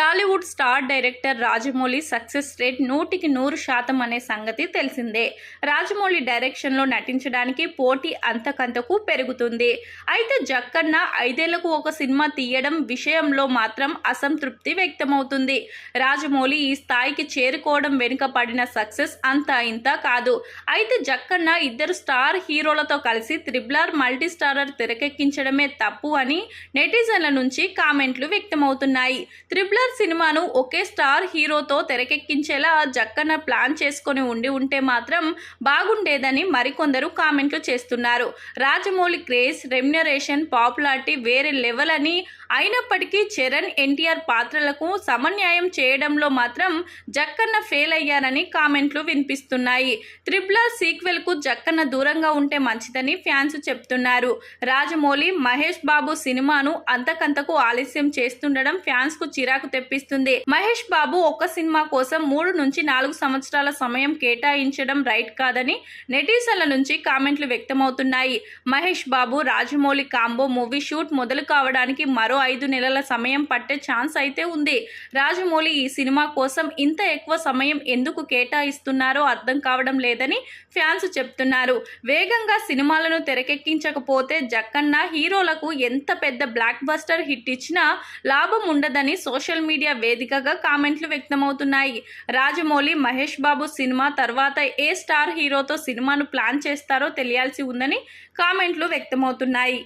Tollywood star director Rajamouli success rate నూటికి నూరు శాతం అనే సంగతి తెలిసిందే. రాజమౌళి డైరెక్షన్లో నటించడానికి పోటీ అంతకంతకు పెరుగుతుంది. అయితే జక్కన్న ఐదేళ్ళకు ఒక సినిమా తీయడం విషయంలో మాత్రం అసంతృప్తి వ్యక్తమవుతుంది. రాజమౌళి ఈ స్థాయికి చేరుకోవడం వెనుక పడిన సక్సెస్ అంత ఇంత కాదు. అయితే జక్కన్న ఇద్దరు స్టార్ హీరోలతో కలిసి త్రిబ్లార్ మల్టీ స్టారర్ తెరకెక్కించడమే తప్పు అని నెటిజన్ల నుంచి కామెంట్లు వ్యక్తమవుతున్నాయి. త్రిబ్లర్ సినిమాను ఒకే స్టార్ హీరోతో తెరకెక్కించేలా జక్కన్న ప్లాన్ చేసుకొని ఉండి ఉంటే మాత్రం బాగుండేదని మరికొందరు కామెంట్లు చేస్తున్నారు. రాజమౌళి క్రేజ్ రెమ్యునరేషన్ పాపులారిటీ వేరే లెవెల్ అని అయినప్పటికీ చరణ్ ఎన్టీఆర్ పాత్రలకు సమన్యాయం చేయడంలో మాత్రం జక్కన్న ఫెయిల్ అయ్యారని కామెంట్లు వినిపిస్తున్నాయి. త్రిబులర్ సీక్వెల్కు జక్కన్న దూరంగా ఉంటే మంచిదని ఫ్యాన్స్ చెప్తున్నారు. రాజమౌళి మహేష్ బాబు సినిమాను అంతకంతకు ఆలస్యం చేస్తుండడం ఫ్యాన్స్కు చిరాకు తెప్పిస్తుంది. మహేష్ బాబు ఒక్క సినిమా కోసం మూడు నుంచి నాలుగు సంవత్సరాల సమయం కేటాయించడం రైట్ కాదని నెటిజన్ల నుంచి కామెంట్లు వ్యక్తమవుతున్నాయి. Mahesh Babu Rajamouli combo movie shoot మొదలు కావడానికి మరో ఐదు నెలల సమయం పట్టే ఛాన్స్ అయితే ఉంది. రాజమౌళి ఈ సినిమా కోసం ఇంత ఎక్కువ సమయం ఎందుకు కేటాయిస్తున్నారో అర్థం కావడం లేదని ఫ్యాన్స్ చెప్తున్నారు. వేగంగా సినిమాలను తెరకెక్కించకపోతే జక్కన్న హీరోలకు ఎంత పెద్ద బ్లాక్ బస్టర్ హిట్ ఇచ్చినా లాభం ఉండదని సోషల్ మీడియా వేదికగా కామెంట్లు వ్యక్తమవుతున్నాయి. రాజమౌళి మహేష్ బాబు సినిమా తర్వాత ఏ స్టార్ హీరోతో సినిమాను ప్లాన్ చేస్తారో తెలియాల్సి ఉందని కామెంట్లు వ్యక్తమవుతున్నాయి.